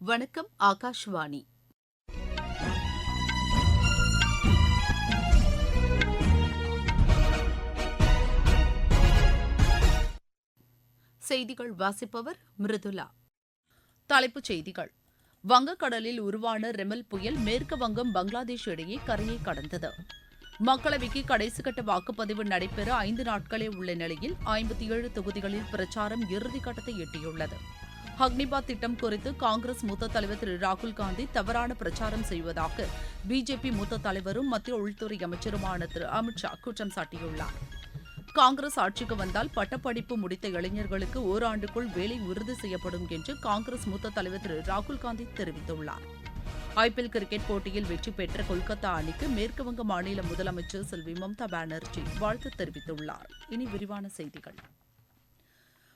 வணக்கம் ஆகாஷ்வாணி. செய்திகள் வாசிப்பவர் மிருதுலா. தலைப்புச் செய்திகள். வங்கக்கடலில் உருவான ரெமல் புயல் மேற்கு வங்கம் பங்களாதேஷ் இடையே கரையை கடந்தது. மக்களவைக்கு கடைசி கட்ட வாக்குப்பதிவு நடைபெற ஐந்து நாட்களே உள்ள நிலையில் ஐம்பத்தி ஏழு தொகுதிகளில் பிரச்சாரம் இறுதிக்கட்டத்தை எட்டியுள்ளது. அக்னிபாத் திட்டம் குறித்து காங்கிரஸ் மூத்த தலைவர் திரு ராகுல் காந்தி தவறான பிரச்சாரம் செய்வதாக பிஜேபி மூத்த தலைவரும் மத்திய உள்துறை அமைச்சருமான திரு அமித் ஷா குற்றம் சாட்டியுள்ளார். காங்கிரஸ் ஆட்சிக்கு வந்தால் பட்டப்படிப்பு முடித்த இளைஞர்களுக்கு ஓராண்டுக்குள் வேலை உறுதி செய்யப்படும் என்று காங்கிரஸ் மூத்த தலைவர் திரு ராகுல் காந்தி தெரிவித்துள்ளார். ஐபிஎல் கிரிக்கெட் போட்டியில் வெற்றி பெற்ற கொல்கத்தா அணிக்கு மேற்குவங்க மாநில முதலமைச்சர் செல்வி மம்தா பானர்ஜி வாழ்த்து தெரிவித்துள்ளார். இனி விரிவான செய்திகள்.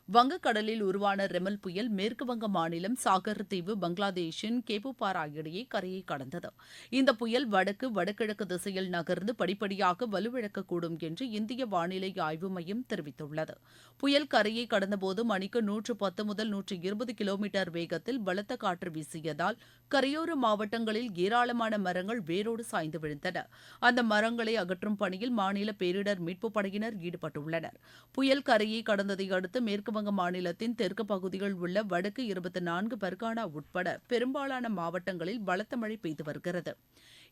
வங்கக்கடலில் உருவான ரெமல் புயல் மேற்குவங்க மாநிலம் சாகர் தீவு பங்களாதேஷின் கேபுபாரா இடையே கரையை கடந்தது. இந்த புயல் வடக்கு வடகிழக்கு திசையில் நகர்ந்து படிப்படியாக வலுவிழக்கக்கூடும் என்று இந்திய வானிலை ஆய்வு மையம் தெரிவித்துள்ளது. புயல் கரையை கடந்தபோது மணிக்கு நூற்று பத்து முதல் நூற்று இருபது கிலோமீட்டர் வேகத்தில் பலத்த காற்று வீசியதால் கரையோர மாவட்டங்களில் ஏராளமான மரங்கள் வேரோடு சாய்ந்து விழுந்தன. அந்த மரங்களை அகற்றும் பணியில் மாநில பேரிடர் மீட்புப் படையினர் ஈடுபட்டுள்ளனர். புயல் கரையை கடந்ததை அடுத்து மேற்கு மேற்குவங்க மாநிலத்தின் தெற்கு பகுதியில் உள்ள வடக்கு இருபத்தி நான்கு பர்கானா உட்பட பெரும்பாலான மாவட்டங்களில் பலத்த மழை பெய்து வருகிறது.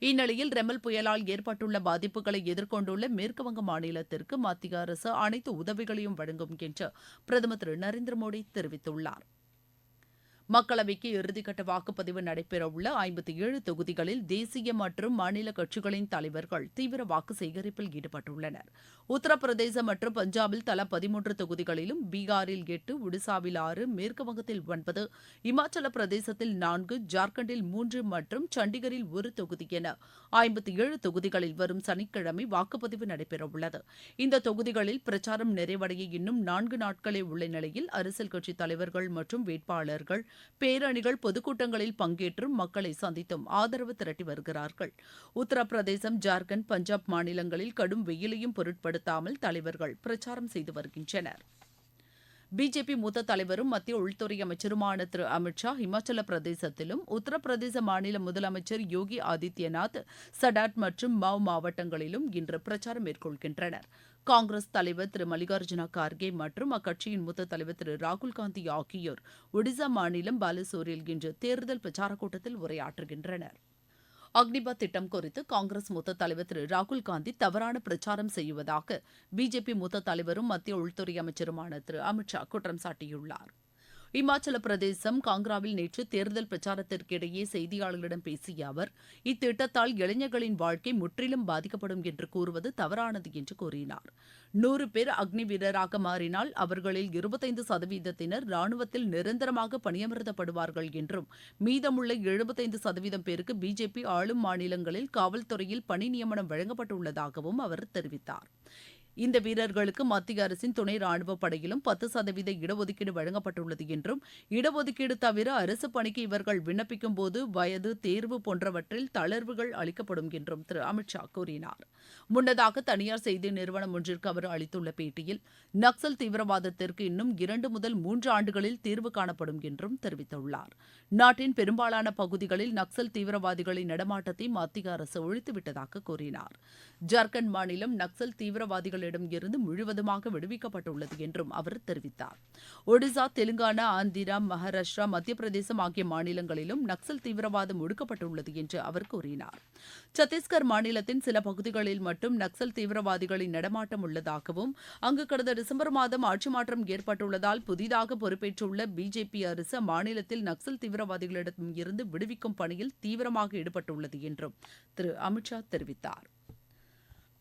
இந்நிலையில் ரெமல் புயலால் ஏற்பட்டுள்ள பாதிப்புகளை எதிர்கொண்டுள்ள மேற்குவங்க மாநிலத்திற்கு மத்திய அரசு அனைத்து உதவிகளையும் வழங்கும் என்று பிரதமர் திரு நரேந்திர மோடி தெரிவித்துள்ளார். மக்களவைக்கு இறுதிக்கட்ட வாக்குப்பதிவு நடைபெறவுள்ள ஐம்பத்தி ஏழு தொகுதிகளில் தேசிய மற்றும் மாநில கட்சிகளின் தலைவர்கள் தீவிர வாக்கு சேகரிப்பில் ஈடுபட்டுள்ளனர். உத்தரப்பிரதேசம் மற்றும் பஞ்சாபில் தலா பதிமூன்று தொகுதிகளிலும் பீகாரில் எட்டு ஒடிசாவில் ஆறு மேற்குவங்கத்தில் ஒன்பது இமாச்சல பிரதேசத்தில் நான்கு ஜார்க்கண்டில் மூன்று மற்றும் சண்டிகரில் ஒரு தொகுதி என ஐம்பத்தி ஏழு தொகுதிகளில் வரும் சனிக்கிழமை வாக்குப்பதிவு நடைபெறவுள்ளது. இந்த தொகுதிகளில் பிரச்சாரம் நிறைவடைய இன்னும் நான்கு நாட்களே உள்ள நிலையில் அரசியல் கட்சித் தலைவர்கள் மற்றும் வேட்பாளர்கள் பேரணிகள் பொதுக்கூட்டங்களில் பங்கேற்றும் மக்களை சந்தித்தும் ஆதரவு திரட்டி வருகிறார்கள். உத்தரப்பிரதேசம் ஜார்க்கண்ட் பஞ்சாப் மாநிலங்களில் கடும் வெயிலையும் பொருட்படுத்தாமல் தலைவர்கள் பிரச்சாரம் செய்து வருகின்றனர். பிஜேபி மூத்த தலைவரும் மத்திய உள்துறை அமைச்சருமான திரு அமித் ஷா இமாச்சல பிரதேசத்திலும் உத்தரப்பிரதேச மாநில முதலமைச்சர் யோகி ஆதித்யநாத் சடாட் மற்றும் மாவ் மாவட்டங்களிலும் இன்று பிரச்சாரம் மேற்கொள்கின்றனர். காங்கிரஸ் தலைவர் திரு மல்லிகார்ஜுன கார்கே மற்றும் அக்கட்சியின் மூத்த தலைவர் திரு ராகுல் காந்தி ஆகியோர் ஒடிசா மாநிலம் பாலசோரில் இன்று தேர்தல் பிரச்சாரக் கூட்டத்தில் உரையாற்றுகின்றனர். அக்னிபாத் திட்டம் குறித்து காங்கிரஸ் மூத்த தலைவர் திரு ராகுல் காந்தி தவறான பிரச்சாரம் செய்வதாக பிஜேபி மூத்த தலைவரும் மத்திய உள்துறை அமைச்சருமான திரு அமித் ஷா குற்றம் சாட்டியுள்ளார். இமாச்சல பிரதேசம் காங்கிராவில் நேற்று தேர்தல் பிரச்சாரத்திற்கிடையே செய்தியாளர்களிடம் பேசிய அவர் இத்திட்டத்தால் இளைஞர்களின் வாழ்க்கை முற்றிலும் பாதிக்கப்படும் என்று கூறுவது தவறானது என்று கூறினார். நூறு பேர் அக்னி வீரராக மாறினால் அவர்களில் இருபத்தைந்து சதவீதத்தினர் ராணுவத்தில் நிரந்தரமாக பணியமர்த்தப்படுவார்கள் என்றும் மீதமுள்ள எழுபத்தைந்து சதவீதம் பேருக்கு பிஜேபி ஆளும் மாநிலங்களில் காவல்துறையில் பணி நியமனம் வழங்கப்பட்டுள்ளதாகவும் அவர் தெரிவித்தார். இந்த வீரர்களுக்கு மத்திய அரசின் துணை ராணுவப் படையிலும் பத்து சதவீத இடஒதுக்கீடு வழங்கப்பட்டுள்ளது என்றும் இடஒதுக்கீடு தவிர அரசு பணிக்கு இவர்கள் விண்ணப்பிக்கும் போது வயது தேர்வு போன்றவற்றில் தளர்வுகள் அளிக்கப்படும் என்றும் திரு. அமித் ஷா கூறினார். முன்னதாக தனியார் செய்தி நிறுவனம் ஒன்றிற்கு அவர் அளித்துள்ள பேட்டியில் நக்சல் தீவிரவாதத்திற்கு இன்னும் இரண்டு முதல் மூன்று ஆண்டுகளில் தீர்வு காணப்படும் என்றும் தெரிவித்துள்ளார். நாட்டின் பெரும்பாலான பகுதிகளில் நக்சல் தீவிரவாதிகளின் நடமாட்டத்தை மத்திய அரசு ஒழித்துவிட்டதாக கூறினார். ஜார்க்கண்ட் மாநிலம் நக்சல் தீவிரவாதிகள் தீவிரவாதிகளிடம் இருந்து முழுவதுமாக விடுவிக்கப்பட்டுள்ளது என்றும் அவர் தெரிவித்தார். ஒடிசா தெலுங்கானா ஆந்திரா மகாராஷ்டிரா மத்திய பிரதேசம் ஆகிய மாநிலங்களிலும் நக்சல் தீவிரவாதம் ஒடுக்கப்பட்டுள்ளது என்று அவர் கூறினார். சத்தீஸ்கர் மாநிலத்தின் சில பகுதிகளில் மட்டும் நக்சல் தீவிரவாதிகளின் நடமாட்டம் உள்ளதாகவும் அங்கு கடந்த டிசம்பர் மாதம் ஆட்சி மாற்றம் ஏற்பட்டுள்ளதால் புதிதாக பொறுப்பேற்றுள்ள பிஜேபி அரசு அம்மாநிலத்தில் நக்சல் தீவிரவாதிகளிடம் இருந்து விடுவிக்கும் பணியில் தீவிரமாக ஈடுபட்டுள்ளது என்றும் திரு அமித் ஷா தெரிவித்தார்.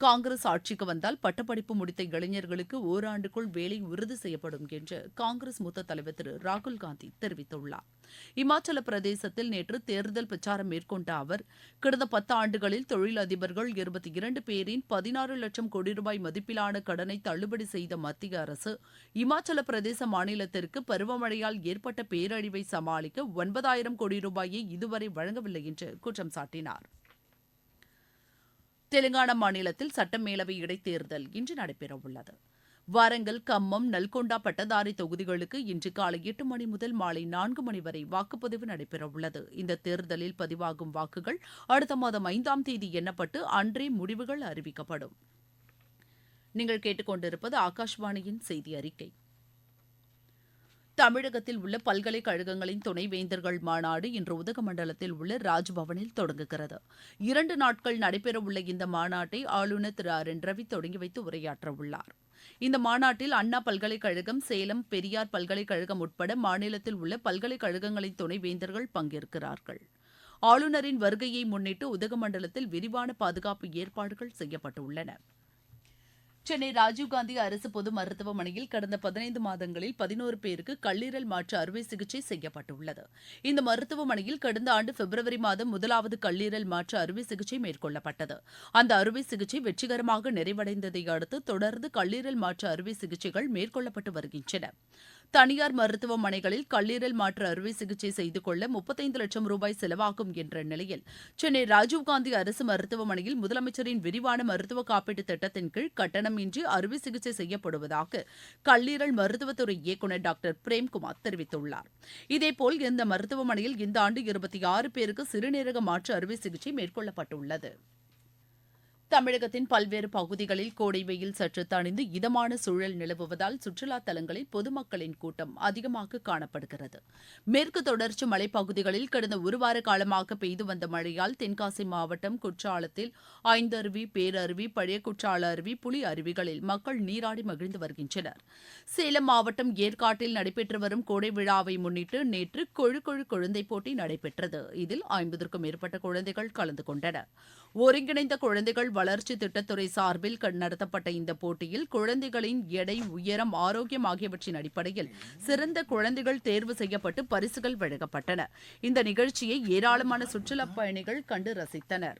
காங்கிரஸ் ஆட்சிக்கு வந்தால் பட்டப்படிப்பு முடித்த இளைஞர்களுக்கு ஓராண்டுக்குள் வேலை உறுதி செய்யப்படும் என்று காங்கிரஸ் மூத்த தலைவர் திரு ராகுல் காந்தி தெரிவித்துள்ளார். இமாச்சல பிரதேசத்தில் நேற்று தேர்தல் பிரச்சாரம் மேற்கொண்ட அவர் கடந்த பத்து ஆண்டுகளில் தொழிலதிபர்கள் இருபத்தி இரண்டு பேரின் பதினாறு லட்சம் கோடி ரூபாய் மதிப்பிலான கடனை தள்ளுபடி செய்த மத்திய அரசு இமாச்சல பிரதேச மாநிலத்திற்கு பருவமழையால் ஏற்பட்ட பேரழிவை சமாளிக்க ஒன்பதாயிரம் கோடி ரூபாயை இதுவரை வழங்கவில்லை என்று குற்றம் சாட்டினார். தெலுங்கானா மாநிலத்தில் சட்டமேலவை இடைத்தேர்தல் இன்று நடைபெறவுள்ளது. வாரங்கல் கம்மம் நல்கொண்டா பட்டதாரி தொகுதிகளுக்கு இன்று காலை எட்டு மணி முதல் மாலை நான்கு மணி வரை வாக்குப்பதிவு நடைபெறவுள்ளது. இந்த தேர்தலில் பதிவாகும் வாக்குகள் அடுத்த மாதம் ஐந்தாம் தேதி எண்ணப்பட்டு அன்றே முடிவுகள் அறிவிக்கப்படும். நீங்கள் கேட்டுக்கொண்டிருப்பது ஆகாஷ்வாணியின் செய்தி அறிக்கை. தமிழகத்தில் உள்ள பல்கலைக்கழகங்களின் துணைவேந்தர்கள் மாநாடு இன்று உதகமண்டலத்தில் உள்ள ராஜ்பவனில் தொடங்குகிறது. இரண்டு நாட்கள் நடைபெறவுள்ள இந்த மாநாட்டை ஆளுநர் திரு ஆர் என் ரவி தொடங்கி வைத்து உரையாற்றவுள்ளார் இந்த மாநாட்டில் அண்ணா பல்கலைக்கழகம் சேலம் பெரியார் பல்கலைக்கழகம் உட்பட மாநிலத்தில் உள்ள பல்கலைக்கழகங்களின் துணைவேந்தர்கள் பங்கேற்கிறார்கள். ஆளுநரின் வருகையை முன்னிட்டு உதகமண்டலத்தில் விரிவான பாதுகாப்பு ஏற்பாடுகள் செய்யப்பட்டுள்ளன. சென்னை ராஜீவ்காந்தி அரசு பொது மருத்துவமனையில் கடந்த பதினைந்து மாதங்களில் பதினோரு பேருக்கு கல்லீரல் மாற்று அறுவை சிகிச்சை செய்யப்பட்டுள்ளது. இந்த மருத்துவமனையில் கடந்த ஆண்டு பிப்ரவரி மாதம் முதலாவது கல்லீரல் மாற்று அறுவை சிகிச்சை மேற்கொள்ளப்பட்டது. அந்த அறுவை சிகிச்சை வெற்றிகரமாக நிறைவடைந்ததை அடுத்து தொடர்ந்து கல்லீரல் மாற்று அறுவை சிகிச்சைகள் மேற்கொள்ளப்பட்டு வருகின்றன. தனியார் மருத்துவமனைகளில் கல்லீரல் மாற்று அறுவை சிகிச்சை செய்து கொள்ள முப்பத்தைந்து லட்சம் ரூபாய் செலவாகும் என்ற நிலையில் சென்னை ராஜீவ்காந்தி அரசு மருத்துவமனையில் முதலமைச்சரின் விரிவான மருத்துவ காப்பீட்டு திட்டத்தின் கீழ் கட்டணமின்றி அறுவை சிகிச்சை செய்யப்படுவதாக கல்லீரல் மருத்துவத்துறை இயக்குநர் டாக்டர் பிரேம்குமார் தெரிவித்துள்ளார். இதேபோல் இந்த மருத்துவமனையில் இந்த ஆண்டு இருபத்தி ஆறு பேருக்கு சிறுநீரக மாற்று அறுவை சிகிச்சை மேற்கொள்ளப்பட்டுள்ளது. தமிழகத்தின் பல்வேறு பகுதிகளில் கோடை வெயில் சற்று தணிந்து இதமான சூழல் நிலவுவதால் சுற்றுலா தலங்களில் பொதுமக்களின் கூட்டம் அதிகமாக காணப்படுகிறது. மேற்கு தொடர்ச்சி மலைப்பகுதிகளில் கடந்த ஒருவார காலமாக பெய்து வந்த மழையால் தென்காசி மாவட்டம் குற்றாலத்தில் ஐந்தருவி பேரருவி பழைய குற்றால அருவி புலி அருவிகளில் மக்கள் நீராடி மகிழ்ந்து வருகின்றனர். சேலம் மாவட்டம் ஏற்காட்டில் நடைபெற்று வரும் கோடை விழாவை முன்னிட்டு நேற்று கொழு கொழு குழந்தை போட்டி நடைபெற்றது. இதில் ஐம்பதற்கும் மேற்பட்ட குழந்தைகள் கலந்து கொண்டனர். ஒருங்கிணைந்த குழந்தைகள் வளர்ச்சி திட்டத்துறை சார்பில் நடத்தப்பட்ட இந்த போட்டியில் குழந்தைகளின் எடை உயரம் ஆரோக்கியம் ஆகியவற்றின் அடிப்படையில் சிறந்த குழந்தைகள் தேர்வு செய்யப்பட்டு பரிசுகள் வழங்கப்பட்டன. இந்த நிகழ்ச்சியை ஏராளமான சுற்றுலாப் பயணிகள் கண்டு ரசித்தனர்.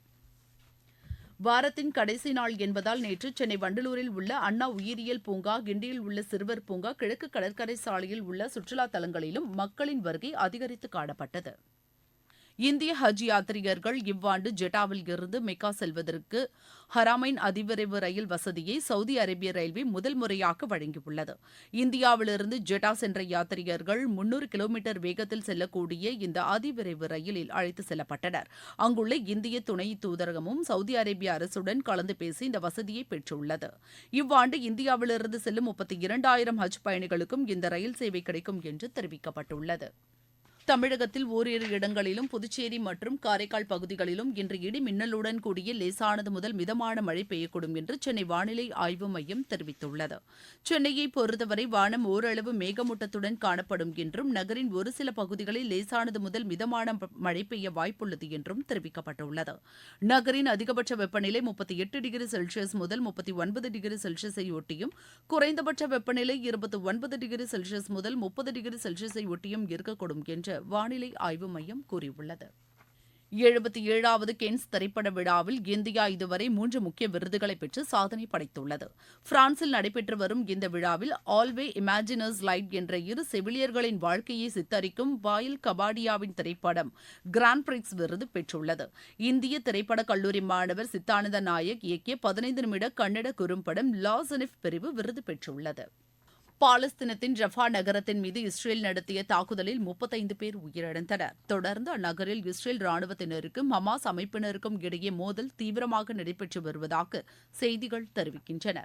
வாரத்தின் கடைசி நாள் என்பதால் நேற்று சென்னை வண்டலூரில் உள்ள அண்ணா உயிரியல் பூங்கா கிண்டியில் உள்ள சிறுவர் பூங்கா கிழக்கு கடற்கரை சாலையில் உள்ள சுற்றுலா தலங்களிலும் மக்களின் வருகை அதிகரித்து காணப்பட்டது. இந்திய ஹஜ் யாத்ரீகர்கள் இவ்வாண்டு ஜெட்டாவில் இருந்து மெக்கா செல்வதற்கு ஹராமைன் அதிவிரைவு ரயில் வசதியை சவுதி அரேபிய ரயில்வே முதல் முறையாக வழங்கியுள்ளது. இந்தியாவிலிருந்து ஜெட்டா சென்ற யாத்ரீகர்கள் முன்னூறு கிலோமீட்டர் வேகத்தில் செல்லக்கூடிய இந்த அதிவிரைவு ரயிலில் அழைத்து செல்லப்பட்டனர். அங்குள்ள இந்திய துணை தூதரகமும் சவுதி அரேபிய அரசுடன் கலந்து பேசி இந்த வசதியை பெற்றுள்ளது. இவ்வாண்டு இந்தியாவிலிருந்து செல்லும் முப்பத்தி இரண்டாயிரம் ஹஜ் பயணிகளுக்கும் இந்த ரயில் சேவை கிடைக்கும் என்று தெரிவிக்கப்பட்டுள்ளது. தமிழகத்தில் ஓரிரு இடங்களிலும் புதுச்சேரி மற்றும் காரைக்கால் பகுதிகளிலும் இன்று இடி மின்னலுடன் கூடிய லேசானது முதல் மிதமான மழை பெய்யக்கூடும் என்று சென்னை வானிலை ஆய்வு மையம் தெரிவித்துள்ளது. சென்னையை பொறுத்தவரை வானம் ஓரளவு மேகமூட்டத்துடன் காணப்படும் என்றும் நகரின் ஒரு சில பகுதிகளில் லேசானது முதல் மிதமான மழை பெய்ய வாய்ப்புள்ளது என்றும் தெரிவிக்கப்பட்டுள்ளது. நகரின் அதிகபட்ச வெப்பநிலை முப்பத்தி எட்டு டிகிரி செல்சியஸ் முதல் முப்பத்தி ஒன்பது டிகிரி செல்சியஸை ஒட்டியும் குறைந்தபட்ச வெப்பநிலை இருபத்தி ஒன்பது டிகிரி செல்சியஸ் முதல் முப்பது டிகிரி செல்சியஸை ஒட்டியும் இருக்கக்கூடும் என்று வானிலை ஆய்வு மையம் கூறியுள்ளது. எழுபத்தி ஏழாவது கென்ஸ் திரைப்பட விழாவில் இந்தியா இதுவரை மூன்று முக்கிய விருதுகளை பெற்று சாதனை படைத்துள்ளது. பிரான்சில் நடைபெற்று வரும் இந்த விழாவில் ஆல்வே இமேஜினர்ஸ் லைட் என்ற இரு செவிலியர்களின் வாழ்க்கையை சித்தரிக்கும் வாயில் கபாடியாவின் திரைப்படம் கிராண்ட் பிரிக்ஸ் விருது பெற்றுள்ளது. இந்திய திரைப்பட கல்லூரி மாணவர் சித்தானந்த நாயக் இயக்கிய பதினைந்து நிமிட கன்னட குறும்படம் லாசனிஃப் பிரிவு விருது பெற்றுள்ளது. பாலஸ்தீனத்தின் ரஃபா நகரத்தின் மீது இஸ்ரேல் நடத்திய தாக்குதலில் முப்பத்தைந்து பேர் உயிரிழந்தனர். தொடர்ந்து அந்நகரில் இஸ்ரேல் ராணுவத்தினருக்கும் ஹமாஸ் அமைப்பினருக்கும் இடையே மோதல் தீவிரமாக நடைபெற்று வருவதாக செய்திகள் தெரிவிக்கின்றன.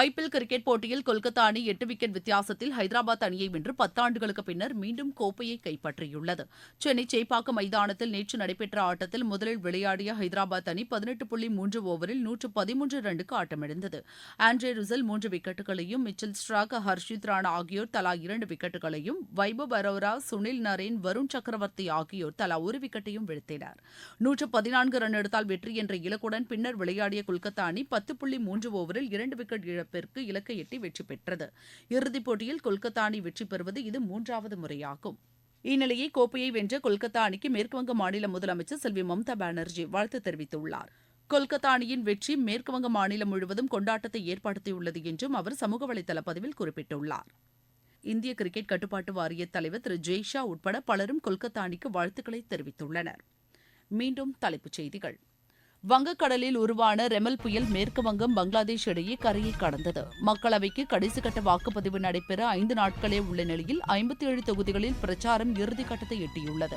ஐபிஎல் கிரிக்கெட் போட்டியில் கொல்கத்தா அணி எட்டு விக்கெட் வித்தியாசத்தில் ஹைதராபாத் அணியை வென்று பத்தாண்டுகளுக்கு பின்னர் மீண்டும் கோப்பையை கைப்பற்றியுள்ளது. சென்னை சேப்பாக்கம் மைதானத்தில் நேற்று நடைபெற்ற ஆட்டத்தில் முதலில் விளையாடிய ஹைதராபாத் அணி பதினெட்டு புள்ளி மூன்று ஓவரில் நூற்று பதிமூன்று ரன்னுக்கு ஆட்டமிழந்தது. ஆண்ட்ரே ருசல் மூன்று விக்கெட்டுகளையும் மிச்சல் ஸ்ட்ராக் ஹர்ஷித் ராணா ஆகியோர் தலா இரண்டு விக்கெட்டுகளையும் வைபவ் அரோரா சுனில் நரேன் வருண் சக்கரவர்த்தி ஆகியோர் தலா ஒரு விக்கெட்டையும் வீழ்த்தினர். நூற்று பதினான்கு ரன் எடுத்தால் வெற்றி என்ற இலக்குடன் பின்னர் விளையாடிய கொல்கத்தா அணி பத்து புள்ளி மூன்று ஓவரில் இரண்டு விக்கெட் இழப்பிற்கு இலக்கை எட்டி வெற்றி பெற்றது. இறுதிப் போட்டியில் கொல்கத்தா அணி வெற்றி பெறுவது இது மூன்றாவது முறையாகும். இந்நிலையை கோப்பையை வென்ற கொல்கத்தா அணிக்கு மேற்குவங்க மாநில முதலமைச்சர் செல்வி மம்தா பானர்ஜி வாழ்த்து தெரிவித்துள்ளார். கொல்கத்தா அணியின் வெற்றி மேற்குவங்க மாநிலம் முழுவதும் கொண்டாட்டத்தை ஏற்படுத்தியுள்ளது என்றும் அவர் சமூக வலைதள பதிவில் குறிப்பிட்டுள்ளார். இந்திய கிரிக்கெட் கட்டுப்பாட்டு வாரிய தலைவர் திரு ஜெய்ஷா உட்பட பலரும் கொல்கத்தா அணிக்கு வாழ்த்துக்களை தெரிவித்துள்ளனர். மீண்டும் தலைப்புச் செய்திகள். வங்கக்கடலில் உருவான ரெமல் புயல் மேற்கு வங்கம் பங்களாதேஷ் இடையே கரையை கடந்தது. மக்களவைக்கு கடைசி கட்ட வாக்குப்பதிவு நடைபெற ஐந்து நாட்களே உள்ள நிலையில் ஐம்பத்தி ஏழு தொகுதிகளில் பிரச்சாரம் இறுதிக்கட்டத்தை எட்டியுள்ளது.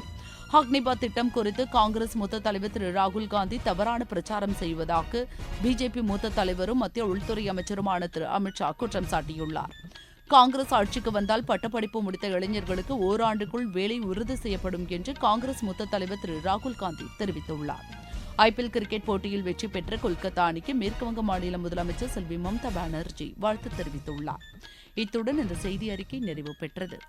அக்னிபாத் திட்டம் குறித்து காங்கிரஸ் மூத்த தலைவர் திரு ராகுல் காந்தி தவறான பிரச்சாரம் செய்வதாக பிஜேபி மூத்த தலைவரும் மத்திய உள்துறை அமைச்சருமான திரு அமித்ஷா குற்றம் சாட்டியுள்ளார். காங்கிரஸ் ஆட்சிக்கு வந்தால் பட்டப்படிப்பு முடித்த இளைஞர்களுக்கு ஓராண்டுக்குள் வேலை உறுதி செய்யப்படும் என்று காங்கிரஸ் மூத்த தலைவர் திரு ராகுல் காந்தி தெரிவித்துள்ளார். ஐபிஎல் கிரிக்கெட் போட்டியில் வெற்றி பெற்ற கொல்கத்தா அணிக்கு மேற்குவங்க மாநில முதலமைச்சர் செல்வி மம்தா பானர்ஜி வாழ்த்து தெரிவித்துள்ளார். இத்துடன் இந்த செய்தி அறிக்கை நிறைவு பெற்றது.